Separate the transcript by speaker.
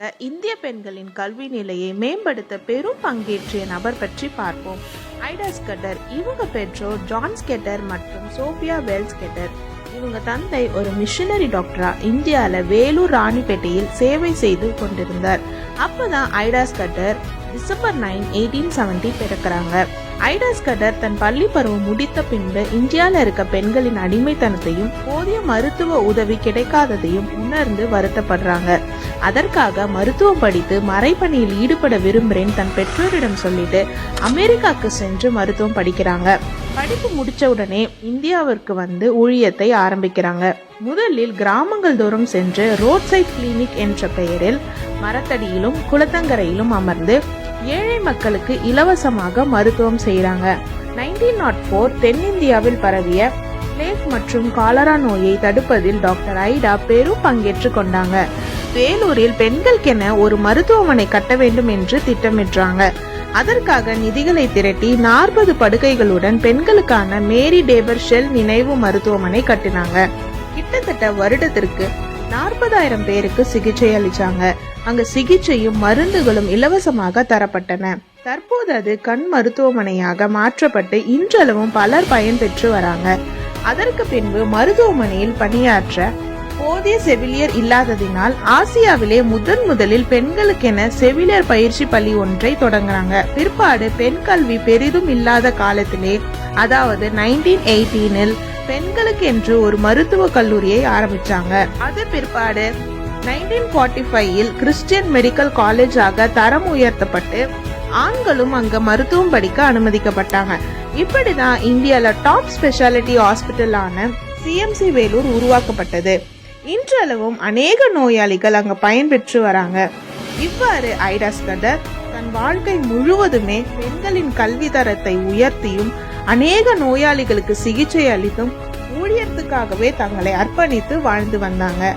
Speaker 1: இந்திய பெண்களின் கல்வி நிலையை மேம்படுத்த பெரும் பங்கேற்றிய நபர் பற்றி பார்ப்போம். ஐடா ஸ்கெட்டர் இவங்க பெற்றோர் ஜான் ஸ்கெட்டர் மற்றும் சோபியா வெல் ஸ்கெட்டர் இவங்க தந்தை ஒரு மிஷனரி டாக்டரா இந்தியால வேலூர் ராணிப்பேட்டையில் சேவை செய்து கொண்டிருந்தார். அப்பதான் Ida Scudder December nine eighteen seventy பிறக்கிறாங்க. Ida Scutter தன் பள்ளி பருவம் முடித்த பின்பு இந்தியால இருக்க பெண்களின் அடிமைத்தனத்தையும் போதிய மருத்துவ உதவி கிடைக்காததையும் உணர்ந்து வருத்தப்படுறாங்க. அதற்காக மருத்துவம் படித்து மறைப்பணியில் ஈடுபட விரும்புகிறேன் தன் பெற்றோரிடம் சொல்லிட்டு அமெரிக்காவுக்கு சென்று மருத்துவம் படிக்கிறாங்க. படிப்பு முடிச்ச உடனே இந்தியாவிற்கு வந்து ஊழியத்தை ஆரம்பிக்கிறாங்க. முதலில் கிராமங்கள் தோறும் சென்று ரோட் சைட் கிளினிக் என்ற பெயரில் மரத்தடியிலும் குளத்தங்கரையிலும் அமர்ந்து ஏழை மக்களுக்கு இலவசமாக மருத்துவம் செய்கிறாங்க நைன்டீன் நாட் ஃபோர் தென்னிந்தியாவில் பரவிய பிளேக் மற்றும் காலரா நோயை தடுப்பதில் டாக்டர் ஐடா பெரும் பங்கேற்று கொண்டாங்க. வேலூரில் பெண்களுக்கென ஒரு மருத்துவமனை கட்ட வேண்டும் என்று திட்டமிட்டாங்க அதற்காக நிதிகளை திரட்டி நாற்பது படுக்கைகளுடன் பெண்களுக்கான மேரி டேபர் ஷெல் நினைவு மருத்துவமனை கட்டினாங்க. கிட்டத்தட்ட வருடத்திற்கு நாற்பதாயிரம் பேருக்கு சிகிச்சை அளிச்சாங்க. அங்கு சிகிச்சையும் மருந்துகளும் இலவசமாக தரப்பட்டன. தற்போது அது கண் மருத்துவமனையாக மாற்றப்பட்டு இன்றளவும் பலர் பயன்பெற்று வராங்க. அதற்கு பின்பு மருத்துவமனையில் பணியாற்ற போதிய செவிலியர் இல்லாததினால் ஆசியாவிலே முதன் முதலில் பெண்களுக்கென செவிலியர் பயிற்சி பள்ளி ஒன்றை தொடங்குறாங்க. பிற்பாடு பெண் கல்வி பெரிதும் இல்லாத காலத்திலே அதாவது நைன்டீன் எயிட்டீனில் பெண்களுக்கு என்று ஒரு மருத்துவ கல்லூரியை ஆரம்பிச்சாங்க. அது பிற்பாடு நைன்டீன் ஃபார்ட்டி ஃபைவ்ல கிறிஸ்டியன் மெடிக்கல் காலேஜாக தரம் உயர்த்தப்பட்டு ஆண்களும் அங்க மருத்துவம் படிக்க அனுமதிக்கப்பட்டாங்க. இப்படிதான் இந்தியால டாப் ஸ்பெஷாலிட்டி ஹாஸ்பிட்டலான சிஎம்சி வேலூர் உருவாக்கப்பட்டது. இன்றளவும் அநேக நோயாளிகள் அங்க பயன்பெற்று வராங்க. இவ்வாறு ஐடாஸ் கதர் தன் வாழ்க்கை முழுவதுமே பெண்களின் கல்வி தரத்தை உயர்த்தியும் அநேக நோயாளிகளுக்கு சிகிச்சை அளித்தும் ஊழியத்துக்காகவே தங்களை அர்ப்பணித்து வாழ்ந்து வந்தாங்க.